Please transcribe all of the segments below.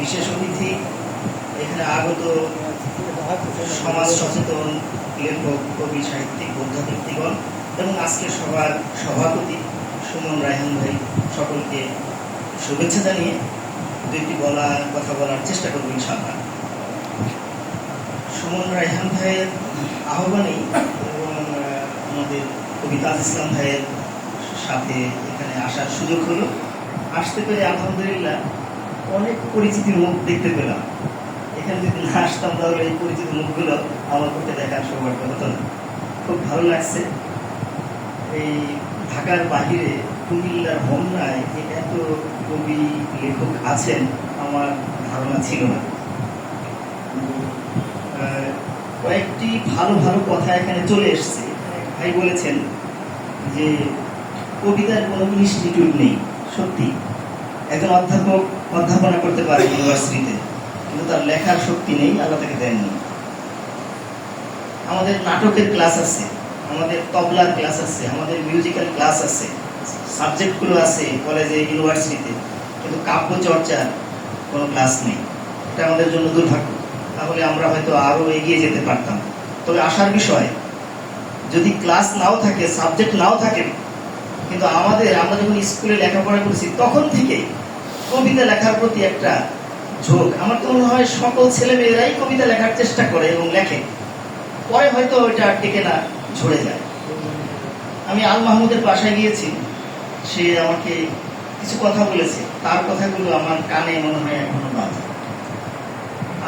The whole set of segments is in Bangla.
বিশেষ অতিথি, এখানে আগত সমাজ সচেতন লেখক, কবি, সাহিত্যিক বোদ্ধা ব্যক্তিগণ এবং আজকের সভার সভাপতি সুমন রায়হান ভাই, সকলকে শুভেচ্ছা জানিয়ে দুইটি বলা কথা বলার চেষ্টা করব ইনশাআল্লাহ। সুমন রায়হান ভাইয়ের আহ্বানেই এবং আমাদের কবি তাজ ইসলাম ভাইয়ের সাথে এখানে আসার সুযোগ হলো। আসতে পেরে আলহামদুলিল্লাহ অনেক পরিচিতির মুখ দেখতে পেলাম। এখানে যদি না আসতাম তাহলে এই পরিচিত মুখগুলো আমার পক্ষে দেখার সৌভাগ্য হতো না। খুব ভালো লাগছে এই ঢাকার বাহিরে কুমিল্লার হোমনায় যে এত কবি, লেখক আছেন, আমার ধারণা ছিল না। কয়েকটি ভালো ভালো কথা এখানে চলে এসছে। ভাই বলেছেন যে, কবিতার কোনো ইনস্টিটিউট নেই, সত্যি। একজন অধ্যাপক অধ্যাপনা করতে পারে ইউনিভার্সিটিতে, কিন্তু তার লেখার শক্তি নেই, আল্লাহ তাকে দেননি। আমাদের নাটকের ক্লাস আছে, আমাদের তবলার ক্লাস আছে, আমাদের মিউজিক্যাল ক্লাস আছে, সাবজেক্টগুলো আছে কলেজে, ইউনিভার্সিটিতে, কিন্তু কাব্য চর্চার কোনো ক্লাস নেই। এটা আমাদের জন্য দুর্ভাগ্য। তাহলে আমরা হয়তো আরও এগিয়ে যেতে পারতাম। তবে আসার বিষয়, যদি ক্লাস নাও থাকে সাবজেক্ট নাও থাকে, কিন্তু আমাদের, আমরা যখন স্কুলে লেখাপড়া করেছি, তখন থেকে কবিতা লেখার প্রতি একটা ঝোঁক। আমার তো মনে হয় সকল ছেলে মেয়েরাই কবিতা লেখার চেষ্টা করে এবং লেখে। পরে হয়তো ওইটা আর টিকে না, ঝরে যায়। আমি আল মাহমুদের বাসায় গিয়েছি। সে আমাকে কিছু কথা বলেছে। তার কথাগুলো আমার কানে মনে হয় এখনও বাজে।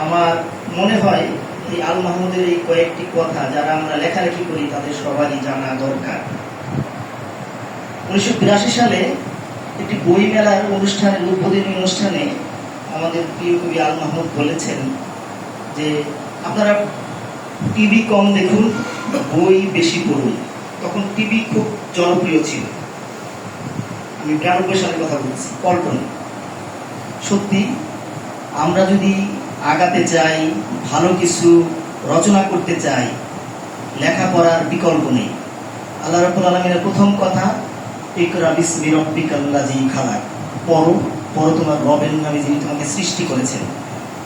আমার মনে হয় এই আল মাহমুদের এই কয়েকটি কথা যারা আমরা লেখালেখি করি, তাদের সবারই জানা দরকার। উনিশশো বিরাশি সালে একটি বই মেলার অনুষ্ঠানের উদ্বোধনী অনুষ্ঠানে আমাদের প্রিয় কবি আল মাহমুদ বলেছেন যে, আপনারা টিভি কম দেখুন, বই বেশি পড়ুন। তখন টিভি খুব জনপ্রিয় ছিল। আমি বিরানব্বই সালের কথা বলছি, পল্টন। সত্যি, আমরা যদি আগাতে চাই, ভালো কিছু রচনা করতে চাই, লেখাপড়ার বিকল্প নেই। আল্লাহ রাব্বুল আলমিনের প্রথম কথা, ইকরা বিসমি রব্বিকাল্লাযী খালাক। পড়ো পড়ো তোমার রবের নামে যিনি তোমাকে সৃষ্টি করেছেন।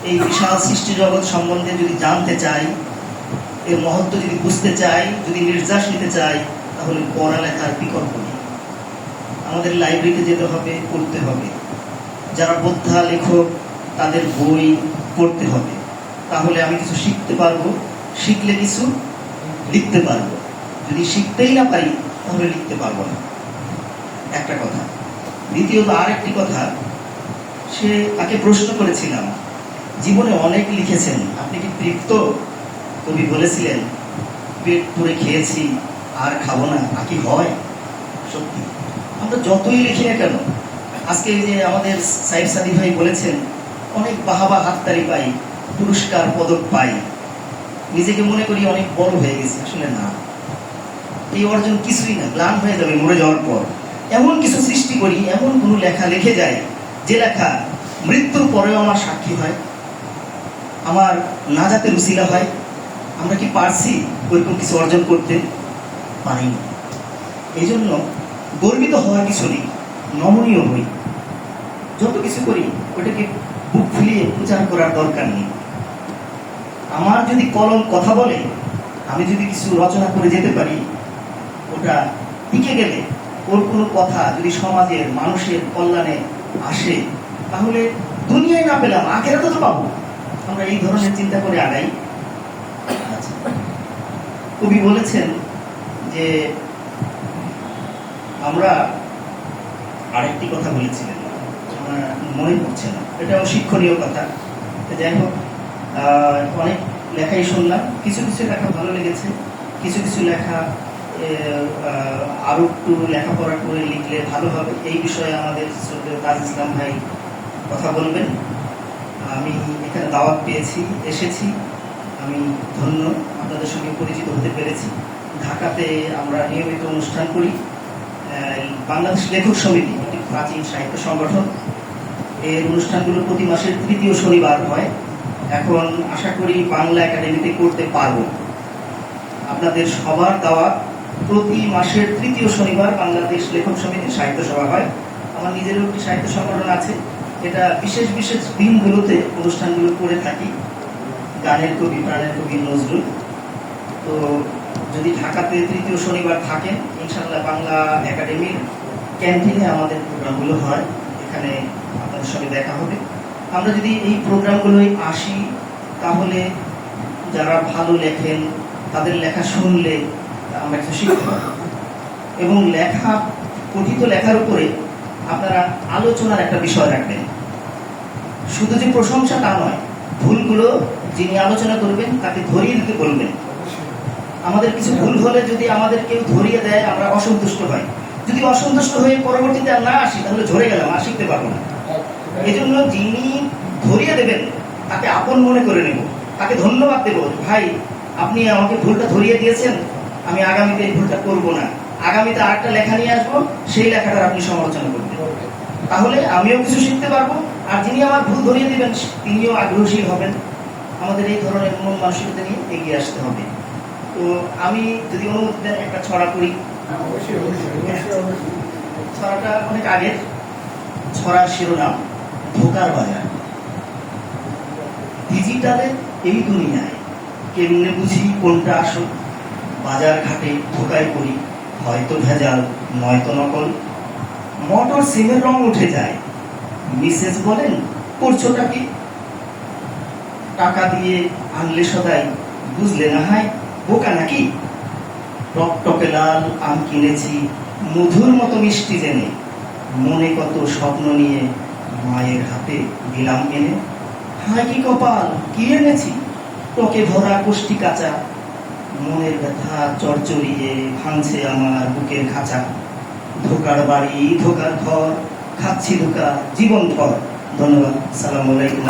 এই বিশাল সৃষ্টি জগৎ সম্বন্ধে যদি জানতে চাই, এর মহত্ব যদি বুঝতে চাই, যদি নির্যাস নিতে চাই, তাহলে পড়ালেখার বিকল্প নেই। আমাদের লাইব্রেরিতে যেতে হবে, পড়তে হবে। যারা বোদ্ধা, লেখক, তাদের বই পড়তে হবে। তাহলে আমি কিছু শিখতে পারব, শিখলে কিছু লিখতে পারব। যদি শিখতেই না পারি, তাহলে লিখতে পারব না। একটা কথা। দ্বিতীয়ত আরেকটি কথা। সে, তাকে প্রশ্ন করেছিলাম, জীবনে অনেক লিখেছেন। আপনি কি তৃপ্ত? কবি বলেছিলেন, পেট পুরে খেয়েছি, আর খাব না। তা কি হয়? সত্যি। আমরা যতই লিখি না কেন, আজকে যে আমাদের সাইড সাদি ভাই বলেছেন অনেক বাহাবা হাততালি পাই, পুরস্কার পদক পাই। নিজেকে মনে করি অনেক বড় হয়ে গেছি, আসলে না। এই অর্জন কিছুই না গ্লান হয়ে যাবে, মরে যাওয়ার পর। এমন কিছু সৃষ্টি করি, এমন কোনো লেখা লিখে যায় যে লেখা মৃত্যুর পরেও আমার সাক্ষী হয়। আমার না যাতে রুচিলা হয়, আমরা কি পারছি ওইরকম কিছু অর্জন করতে? পারিনি। এই জন্য গর্বিত হওয়ার কিছু নেই, নমনীয় হই। যত কিছু করি, ওটাকে ফুলিয়ে প্রচার করার দরকার নেই। আমার যদি কলম কথা বলে, আমি যদি কিছু রচনা করে যেতে পারি, ওটা টিকে গেলে ওর কোনো কথা যদি সমাজের, মানুষের কল্যাণে আসে, তাহলে দুনিয়ায় না পেলাম আখেরা তো পাবো। আমরা এই ধরনের চিন্তা করে আগাই। আচ্ছা। কবি বলেছেন যে, আমরা আরেকটি কথা বলেছিলেন মনে পড়ছে না। এটাও শিক্ষণীয় কথা। যাই হোক অনেক লেখাই শুনলাম। কিছু কিছু লেখা ভালো লেগেছে। কিছু কিছু লেখা আহ, আহ, আরও একটু লেখাপড়া করে লিখলে ভালো হবে। এই বিষয়ে আমাদের তাজ ইসলাম ভাই কথা বলবেন। আমি এখানে দাওয়াত পেয়েছি এসেছি। আমি ধন্য আপনাদের সঙ্গে পরিচিত হতে পেরেছি। ঢাকাতে আমরা নিয়মিত অনুষ্ঠান করি। বাংলাদেশ লেখক সমিতি একটি প্রাচীন সাহিত্য সংগঠন। এর অনুষ্ঠানগুলো প্রতি মাসের তৃতীয় শনিবার হয়। এখন আশা করি বাংলা একাডেমিতে করতে পারব। আপনাদের সবার দেওয়া প্রতি মাসের তৃতীয় শনিবার বাংলাদেশ লেখক সমিতির সাহিত্য সভা হয়। আমার নিজেরও একটি সাহিত্য সংগঠন আছে। এটা বিশেষ বিশেষ দিনগুলোতে অনুষ্ঠানগুলো করে থাকি। গানের কবি, প্রাণের কবি নজরুল। তো যদি ঢাকাতে তৃতীয় শনিবার থাকেন ইনশাল্লাহ বাংলা একাডেমির ক্যান্টিনে আমাদের প্রোগ্রামগুলো হয়। এখানে আপনাদের সঙ্গে দেখা হবে। আমরা যদি এই প্রোগ্রামগুলোয় আসি, তাহলে যারা ভালো লেখেন, তাদের লেখা শুনলে আমরা কিছু শিখতে এবং লেখা, কথিত লেখার উপরে আপনারা আলোচনার একটা বিষয় রাখবেন। শুধু যে প্রশংসা তা নয়, ভুলগুলো যিনি আলোচনা করবেন, তাকে ধরিয়ে দিতে বলবেন। আমাদের কিছু ভুল হলে যদি আমাদের কেউ ধরিয়ে দেয়, আমরা অসন্তুষ্ট হই। যদি অসন্তুষ্ট হয়ে পরবর্তীতে আর না আসি, তাহলে ঝরে গেলাম, আর শিখতে পারব না। এই জন্য যিনি ধরিয়ে দেবেন, তাকে আপন মনে করে নেব, তাকে ধন্যবাদ দেব ভাই, আপনি আমাকে ভুলটা ধরিয়ে দিয়েছেন, আমি আগামীতে এই ভুলটা করব না। আগামীতে আরেকটা লেখা নিয়ে আসব, সেই লেখাটার আপনি সমালোচনা করবেন। তাহলে আমিও কিছু শিখতে পারব, আর যিনি আমার ভুল ধরিয়ে দেবেন, তিনিও আগ্রহশীল হবেন। আমাদের এই ধরনের মন মানসিকতা নিয়ে এগিয়ে আসতে হবে। তো আমি যদি অনুমতি দেন, একটা ছড়া করি। এই দুনিয়ায় কেমনে বুঝি কোনটা আসল? বাজার ঘাটে ধোকায় পড়ি হয়তো ভেজাল, নয়তো নকল। মোটর সিমের রং উঠে যায়। মিসেস বলেন, করছোটা কি? টাকা দিয়ে আনলে সদাই, বুঝলে না হয়, বোকা নাকি? টকটকে লাল আম কিনেছি, মধুর মতো মিষ্টি জেনে। মনে কত স্বপ্ন নিয়ে মায়ের হাতে দিলাম এনে হায় কি কপাল, কি এনেছি? টকে ভরা কোষ্টি কাঁচা। মনের ব্যথা চরচরিয়ে ভাঙছে আমার বুকের খাঁচা। ধোকার বাড়ি, ধোকার ঘর, খাচ্ছি ধোকা, জীবন ভর। ধন্যবাদ, সালাম আলাইকুম।